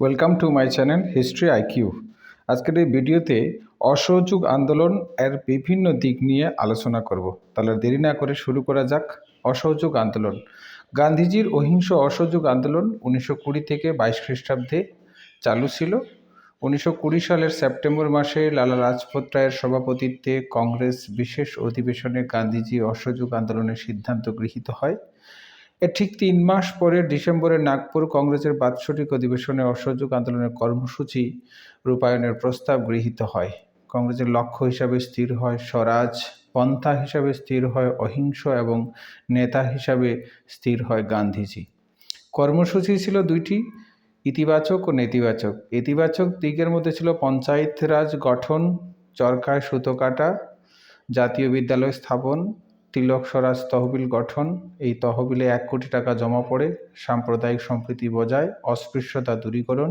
Welcome to my channel history IQ আজকের এই ভিডিওতে অসহযোগ আন্দোলন এর বিভিন্ন দিক নিয়ে আলোচনা করব। তাহলে দেরি না করে শুরু করা যাক অসহযোগ আন্দোলন। গান্ধীজির অহিংস অসহযোগ আন্দোলন উনিশশো কুড়ি থেকে বাইশ খ্রিস্টাব্দে চালু ছিল। উনিশশো কুড়ি সালের সেপ্টেম্বর মাসে লালা লাজপত রায়ের সভাপতিত্বে কংগ্রেস বিশেষ অধিবেশনে গান্ধীজি অসহযোগ আন্দোলনের সিদ্ধান্ত গৃহীত হয়। এর ঠিক তিন মাস পরে ডিসেম্বরে নাগপুর কংগ্রেসের বাৎসরিক অধিবেশনে অসহযোগ আন্দোলনের কর্মসূচি রূপায়ণের প্রস্তাব গৃহীত হয়। কংগ্রেসের লক্ষ্য হিসাবে স্থির হয় স্বরাজ, পন্থা হিসাবে স্থির হয় অহিংস এবং নেতা হিসাবে স্থির হয় গান্ধীজি। কর্মসূচি ছিল দুইটি, ইতিবাচক ও নেতিবাচক। ইতিবাচক দিকের মধ্যে ছিল পঞ্চায়েত রাজ গঠন, চরকায় সুতো কাটা, জাতীয় বিদ্যালয় স্থাপন তিলক স্বরাজ তহবিল গঠন। এই তহবিলে এক কোটি টাকা জমা পড়ে, সাম্প্রদায়িক সম্প্রীতি বজায়, অস্পৃশ্যতা দূরীকরণ।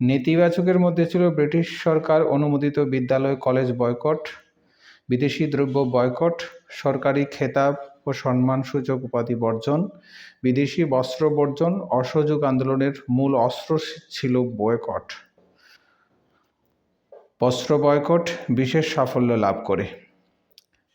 নেতিবাচকের মধ্যে ছিল ব্রিটিশ সরকার অনুমোদিত বিদ্যালয় কলেজ বয়কট, বিদেশি দ্রব্য বয়কট, সরকারি খেতাব ও সম্মানসূচক উপাধি বর্জন, বিদেশি বস্ত্র বর্জন, অসহযোগ আন্দোলনের মূল অস্ত্র ছিল বয়কট। বস্ত্র বয়কট বিশেষ সাফল্য লাভ করে।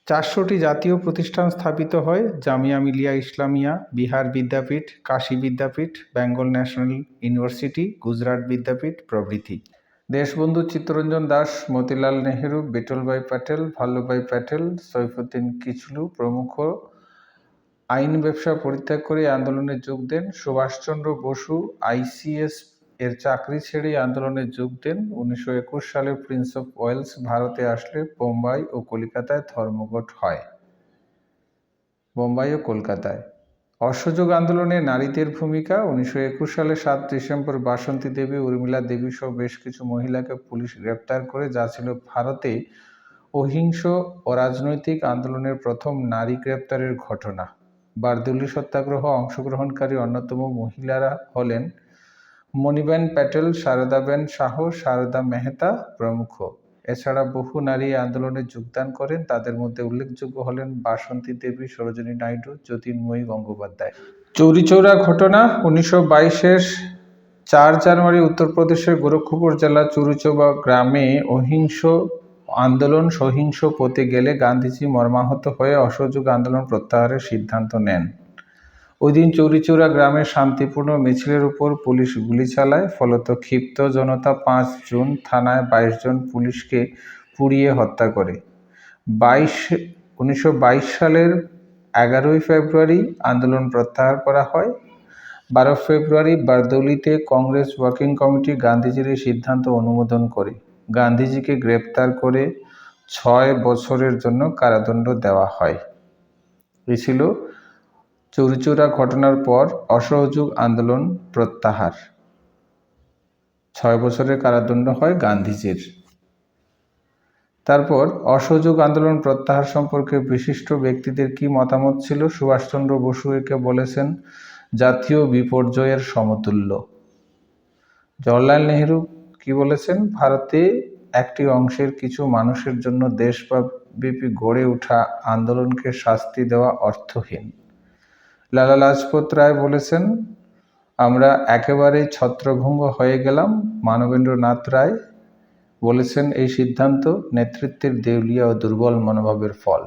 চারশোটি জাতীয় প্রতিষ্ঠান স্থাপিত হয়। জামিয়া মিলিয়া ইসলামিয়া, বিহার বিদ্যাপীঠ, কাশী বিদ্যাপীঠ, বেঙ্গল ন্যাশনাল ইউনিভার্সিটি, গুজরাট বিদ্যাপীঠ প্রভৃতি। দেশবন্ধু চিত্তরঞ্জন দাস, মতিলাল নেহেরু বিঠলভাই প্যাটেল ভাল্লুভাই প্যাটেল, সৈফুদ্দিন কিচলু প্রমুখ। আইন ব্যবসা পরিত্যাগ করে আন্দোলনে যোগ দেন সুভাষচন্দ্র বসু, আইসিএস এর চাকরি ছেড়ে আন্দোলনে যোগ দেন। উনিশশো একুশ সালে প্রিন্স অফ ওয়েলস ভারতে আসলে বোম্বাই ও কলকাতায় ধর্মঘট হয়। বোম্বাই ও কলকাতায়। অসহযোগ আন্দোলনে নারীদের ভূমিকা। উনিশশো একুশ সালে সাত ডিসেম্বর বাসন্তী দেবী, উর্মিলা দেবী সহ বেশ কিছু মহিলাকে পুলিশ গ্রেপ্তার করে। যা ছিল ভারতে অহিংস ও রাজনৈতিক আন্দোলনের প্রথম নারী গ্রেপ্তারের ঘটনা। বারদুল্লি সত্যাগ্রহ অংশগ্রহণকারী অন্যতম মহিলারা হলেন মণিবেন প্যাটেল সারদাবেন শাহ সারদা মেহতা প্রমুখ। এছাড়া বহু নারী আন্দোলনে যোগদান করেন। তাদের মধ্যে উল্লেখযোগ্য হলেন বাসন্তী দেবী, সরোজিনী নাইডু, জ্যোতির্ময়ী গঙ্গোপাধ্যায়। চৌরিচৌরা ঘটনা, উনিশশো বাইশের চার জানুয়ারি উত্তরপ্রদেশের গোরক্ষপুর জেলা চুরুচৌবা গ্রামে অহিংস আন্দোলন, সহিংস পথে গেলে গান্ধীজি মর্মাহত হয়ে অসহযোগ আন্দোলন প্রত্যাহারের সিদ্ধান্ত নেন। ওই দিন চৌরিচৌরা শান্তিপূর্ণ মিছিলের উপর পুলিশ গুলি চালায়, ফলত ক্ষিপ্ত জনতা পাঁচ জুন, থানায় বাইশ জন পুলিশকে পুড়িয়ে হত্যা করে। বাইশ, উনিশশো সালের এগারোই ফেব্রুয়ারি আন্দোলন প্রত্যাহার করা হয়। বারো ফেব্রুয়ারি বারদৌলিতে কংগ্রেস ওয়ার্কিং কমিটি গান্ধীজির এই সিদ্ধান্ত অনুমোদন করে। গান্ধীজিকে গ্রেপ্তার করে ছয় বছরের জন্য কারাদণ্ড দেওয়া হয়। এ ছিল চৌরিচৌরা ঘটনার পর অসহযোগ আন্দোলন প্রত্যাহার। ছয় বছরের কারাদণ্ড হয় গান্ধীজির। তারপর অসহযোগ আন্দোলন প্রত্যাহার সম্পর্কে বিশিষ্ট ব্যক্তিদের কি মতামত ছিল? সুভাষচন্দ্র বসু একে বলেছেন, জাতীয় বিপর্যয়ের সমতুল্য। জওয়াহরলাল নেহরু কি বলেছেন? ভারতে একটি অংশের কিছু মানুষের জন্য দেশব্যাপী গড়ে ওঠা আন্দোলনকে শাস্তি দেওয়া অর্থহীন। লালা লাজপত রায় বলেছেন, আমরা একেবারেই ছত্রভঙ্গ হয়ে গেলাম। মানবেন্দ্রনাথ রায় বলেছেন, এই সিদ্ধান্ত নেতৃত্বের দেউলিয়া ও দুর্বল মনোভাবের ফল।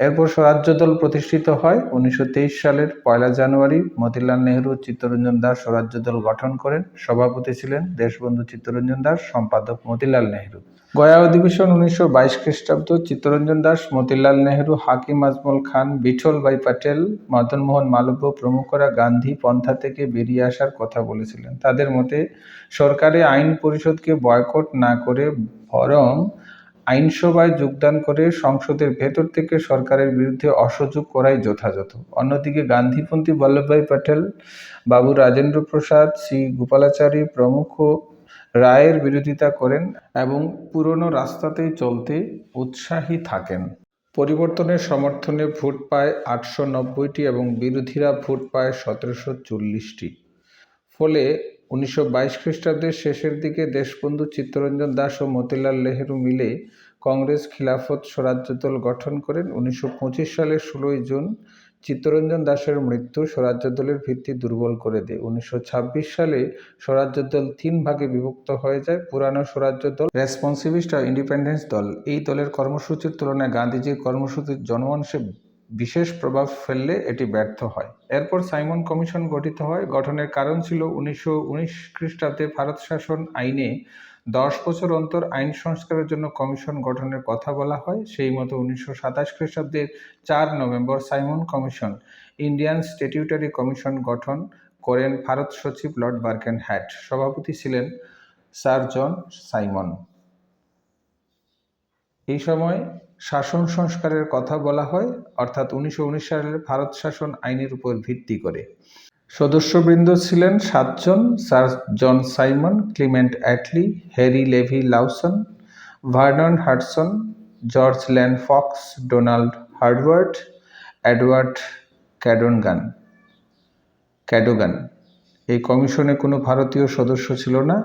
এরপর স্বরাজ্য দল প্রতিষ্ঠিত হয় উনিশশো তেইশ সালের পয়লা জানুয়ারি। মতিলাল নেহরু, চিত্তরঞ্জন দাস স্বরাজ্য দল গঠন করেন। সভাপতি ছিলেন দেশবন্ধু চিত্তরঞ্জন দাস, সম্পাদক মতিলাল নেহরু। গয়া অধিবেশন উনিশশো বাইশ খ্রিস্টাব্দ। চিত্তরঞ্জন দাস, মতিলাল নেহরু, হাকিম আজমল খান, বিঠল ভাই প্যাটেল মদনমোহন মালব্য প্রমুখরা গান্ধী পন্থা থেকে বেরিয়ে আসার কথা বলেছিলেন। তাদের মতে, সরকারি আইন পরিষদকে বয়কট না করে বরং আইনসভায় যোগদান করে সংসদের ভেতর থেকে সরকারের বিরুদ্ধে অসহযোগ করাই যথাযথ। অন্যদিকে গান্ধীপন্থী বল্লভভাই প্যাটেল, বাবু রাজেন্দ্র প্রসাদ, শ্রী গোপালাচারী প্রমুখ রায়ের বিরোধিতা করেন এবং পুরনো রাস্তাতেই চলতে উৎসাহী থাকেন। পরিবর্তনের সমর্থনে ভোট পায় আটশো নব্বইটি এবং বিরোধীরা ভোট পায় সতেরোশো চল্লিশটি। ফলে উনিশশো বাইশ খ্রিস্টাব্দের শেষের দিকে দেশবন্ধু চিত্তরঞ্জন দাস ও মতিলাল নেহেরু মিলে কংগ্রেস খিলাফত স্বরাজ্য দল গঠন করেন। উনিশশো পঁচিশ সালের ষোলোই জুন চিত্তরঞ্জন দাসের মৃত্যু স্বরাজ্য দলের ভিত্তি দুর্বল করে দেয়। উনিশশো ছাব্বিশ সালে স্বরাজ্য দল তিন ভাগে বিভক্ত হয়ে যায়। পুরানো স্বরাজ্য দল রেসপন্সিভিস্ট আর ইন্ডিপেন্ডেন্স দল। এই দলের কর্মসূচির তুলনায় গান্ধীজির কর্মসূচির জনমানসে বিশেষ প্রভাব ফেললে এটি ব্যর্থ হয়। এরপর সাইমন কমিশন গঠিত হয়। গঠনের কারণ ছিল উনিশশো উনিশ খ্রিস্টাব্দে ভারত শাসন আইনে দশ বছর অন্তর আইন সংস্কারের জন্য কমিশন গঠনের কথা বলা হয়। সেই মতো উনিশশো সাতাশ খ্রিস্টাব্দের চার November Simon commission Indian statutory commission গঠন করেন ভারত সচিব লর্ড বার্কেন হ্যাট সভাপতি ছিলেন স্যার জন সাইমন। এই সময় শাসন সংস্কারের কথা বলা হয়, অর্থাৎ উনিশশো উনিশ সালের ভারত শাসন আইনের উপর ভিত্তি করে। সদস্যবৃন্দ ছিলেন সাতজন, sir John Simon, Clement Attlee, Harry Levy Lawson, Vernon Hudson George Lane Fox, Donald Howard Edward Cadogan. Cadogan. এই কমিশনে কোনো ভারতীয় সদস্য ছিল না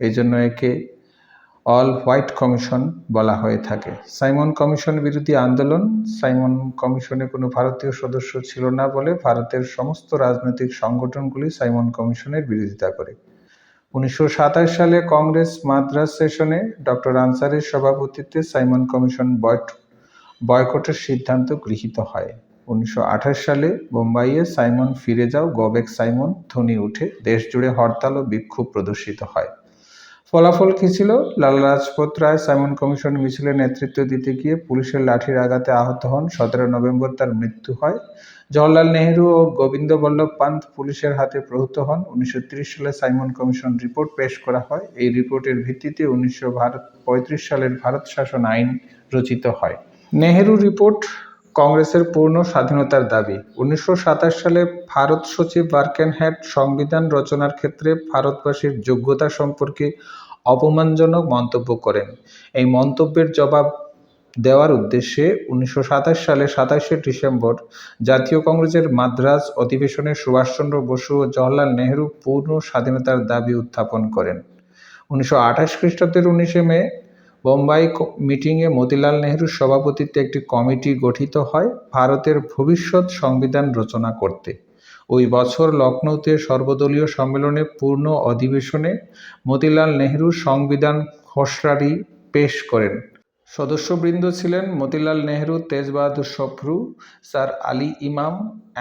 এই জন্য একে অল হোয়াইট কমিশন বলা হয়ে থাকে। সাইমন কমিশন বিরোধী আন্দোলন, সাইমন কমিশনে কোনো ভারতীয় সদস্য ছিল না বলে ভারতের সমস্ত রাজনৈতিক সংগঠনগুলি সাইমন কমিশনের বিরোধিতা করে। উনিশশো সাতাশ সালে কংগ্রেস মাদ্রাস সেশনে ডক্টর আনসারের সভাপতিত্বে সাইমন কমিশন বয়কটের সিদ্ধান্ত গৃহীত হয়। উনিশশো আঠাশ সালে বোম্বাইয়ে সাইমন ফিরে যাও, গবেক সাইমন ধ্বনি উঠে দেশ জুড়ে হরতাল ও বিক্ষোভ প্রদর্শিত হয়। ফলাফল কী ছিল? লালা রাজপত রায়, সাইমন কমিশন মিছিলের নেতৃত্ব দিতে গিয়ে পুলিশের লাঠির আঘাতে আহত হন। সতেরো নভেম্বর তার মৃত্যু হয়। জওয়াহরলাল নেহরু ও গোবিন্দ বল্লভ পান্ত পুলিশের হাতে প্রহূত হন। উনিশশো সালে সাইমন কমিশন রিপোর্ট পেশ করা হয়। এই রিপোর্টের ভিত্তিতে উনিশশো ভারত সালের ভারত শাসন আইন রচিত হয়। নেহেরু রিপোর্ট কংগ্রেসের পূর্ণ স্বাধীনতার দাবি। উনিশশো সাতাশ সালে ভারত সচিব বার্কেনহ্যাট সংবিধান রচনার ক্ষেত্রে ভারতবাসীর যোগ্যতা সম্পর্কে অপমানজনক মন্তব্য করেন। এই মন্তব্যের জবাব দেওয়ার উদ্দেশ্যে উনিশশো সাতাশ সালে সাতাশে ডিসেম্বর জাতীয় কংগ্রেসের মাদ্রাজ অধিবেশনে সুভাষচন্দ্র বসু ও জওহরলাল নেহরু পূর্ণ স্বাধীনতার দাবি উত্থাপন করেন। উনিশশো আঠাশ খ্রিস্টাব্দের উনিশে মে বোম্বাই মিটিংয়ে মতিলাল নেহরুর সভাপতিত্বে একটি কমিটি গঠিত হয় ভারতের ভবিষ্যৎ সংবিধান রচনা করতে। ওই বছর লখনৌতে সর্বদলীয় সম্মেলনে পূর্ণ অধিবেশনে মতিলাল নেহরু সংবিধান খসড়াটি পেশ করেন। সদস্যবৃন্দ ছিলেন Motilal Nehru, Tej Bahadur Sapru, sir Ali Imam,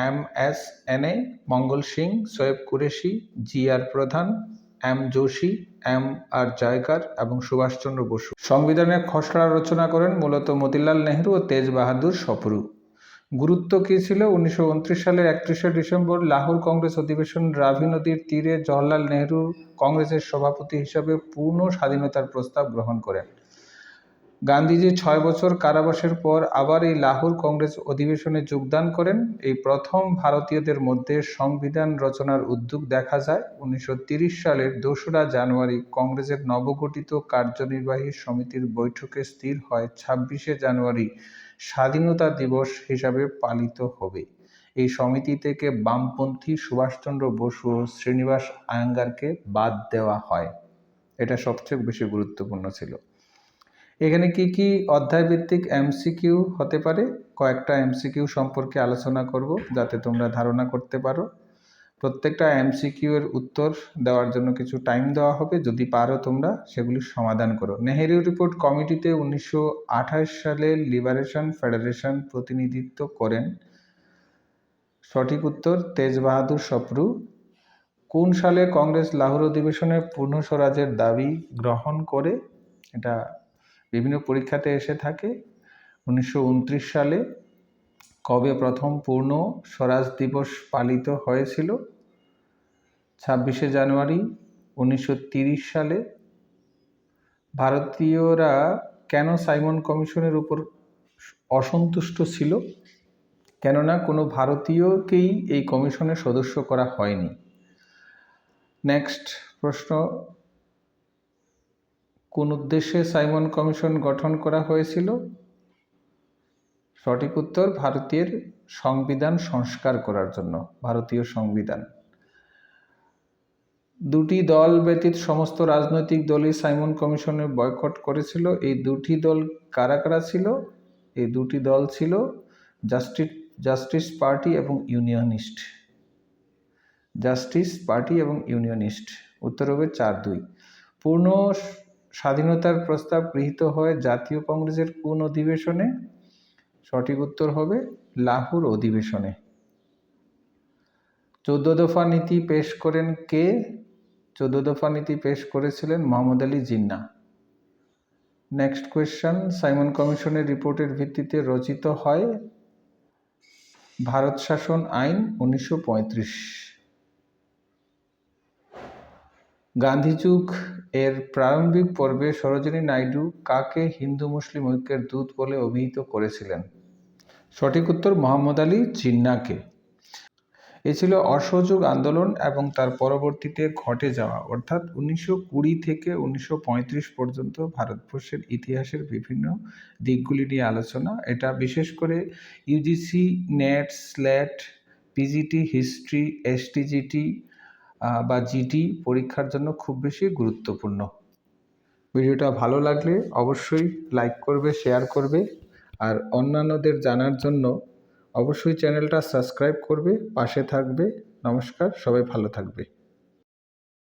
M S এনে মঙ্গল সিং সোয়েব Qureshi, G R Pradhan M Joshi, M R Jayakar এবং সুভাষচন্দ্র বসু। সংবিধানের খসড়া রচনা করেন মূলত মতিলাল নেহরু ও তেজ বাহাদুর সফরু। গুরুত্ব কী ছিল? উনিশশো উনত্রিশ সালের একত্রিশে ডিসেম্বর লাহোর কংগ্রেস অধিবেশন রাভি নদীর তীরে জওহরলাল নেহরু কংগ্রেসের সভাপতি হিসাবে পূর্ণ স্বাধীনতার প্রস্তাব গ্রহণ করেন। গান্ধীজি ছয় বছর কারাবাসের পর আবার এই লাহোর কংগ্রেস অধিবেশনে যোগদান করেন। এই প্রথম ভারতীয়দের মধ্যে সংবিধান রচনার উদ্যোগ দেখা যায়। উনিশশো সালের দোসরা জানুয়ারি কংগ্রেসের নবগঠিত কার্যনির্বাহী সমিতির বৈঠকে স্থির হয়। ছাব্বিশে জানুয়ারি স্বাধীনতা দিবস হিসাবে পালিত হবে। এই সমিতি থেকে বামপন্থী সুভাষচন্দ্র বসু ও শ্রীনিবাস আয়াঙ্গারকে বাদ দেওয়া হয়। এটা সবচেয়ে বেশি গুরুত্বপূর্ণ ছিল। এখানে কি কি অধ্যায়ভিত্তিক এমসিকিউ হতে পারে? কয়েকটা এমসিকিউ সম্পর্কে আলোচনা করব যাতে তোমরা ধারণা করতে পারো। প্রত্যেকটা এমসিকিউ এর উত্তর দেওয়ার জন্য কিছু টাইম দেওয়া হবে। যদি পারো তোমরা, সেগুলি সমাধান করো। নেহেরু রিপোর্ট কমিটিতে উনিশশো আঠাশ সালে লিবারেশন ফেডারেশন প্রতিনিধিত্ব করেন। সঠিক উত্তর, তেজ বাহাদুর সপ্রু কোন সালে কংগ্রেস লাহোর অধিবেশনে পূর্ণ স্বরাজের দাবি গ্রহণ করে? এটা বিভিন্ন পরীক্ষাতে এসে থাকে। উনিশশো উনত্রিশ সালে কবে প্রথম পূর্ণ স্বরাজ দিবস পালিত হয়েছিল? ছাব্বিশে জানুয়ারি উনিশশো সালে। ভারতীয়রা কেন সাইমন কমিশনের উপর অসন্তুষ্ট ছিল? কেননা কোনো ভারতীয়কেই এই কমিশনের সদস্য করা হয়নি। নেক্সট প্রশ্ন কোন উদ্দেশ্যে সাইমন কমিশন গঠন করা হয়েছিল? সঠিক উত্তর ভারতের সংবিধান সংস্কার করার জন্য, ভারতীয় সংবিধান। দুটি দল ব্যতীত সমস্ত রাজনৈতিক দলই সাইমন কমিশনের বয়কট করেছিল। এই দুটি দল কারা কারা ছিল? এই দুটি দল ছিল জাস্টিস জাস্টিস পার্টি এবং ইউনিয়নিস্ট। জাস্টিস পার্টি এবং ইউনিয়নিস্ট। উত্তর হবে চার দুই। পূর্ণ স্বাধীনতার প্রস্তাব গৃহীত হয় জাতীয় কংগ্রেসের কোন অধিবেশনে? সঠিক উত্তর হবে লাহোর অধিবেশনে। চোদ্দ দফা নীতি পেশ করেন কে? চোদ্দ দফা নীতি পেশ করেছিলেন Mohammad Ali Jinnah. Next question, Simon কমিশনের রিপোর্টের ভিত্তিতে রচিত হয় ভারত শাসন আইন উনিশশো পঁয়ত্রিশ। গান্ধীযুগ এর প্রারম্ভিক পর্বে সরোজিনী নাইডু কাকে হিন্দু মুসলিম ঐক্যের দূত বলে অভিহিত করেছিলেন? সঠিক উত্তর মোহাম্মদ আলী জিন্নাকে। এ ছিল অসহযোগ আন্দোলন এবং তার পরবর্তীতে ঘটে যাওয়া, অর্থাৎ উনিশশো কুড়ি থেকে উনিশশো পঁয়ত্রিশ পর্যন্ত ভারতবর্ষের ইতিহাসের বিভিন্ন দিকগুলি নিয়ে আলোচনা। এটা বিশেষ করে UGC, NET, SLAT, PGT, history, STGT বা জিডি পরীক্ষার জন্য খুব বেশি গুরুত্বপূর্ণ। ভিডিওটা ভালো লাগলে অবশ্যই লাইক করবে শেয়ার করবে, আর অন্যান্যদের জানার জন্য অবশ্যই চ্যানেলটা সাবস্ক্রাইব করবে, পাশে থাকবে। নমস্কার, সবাই ভালো থাকবে।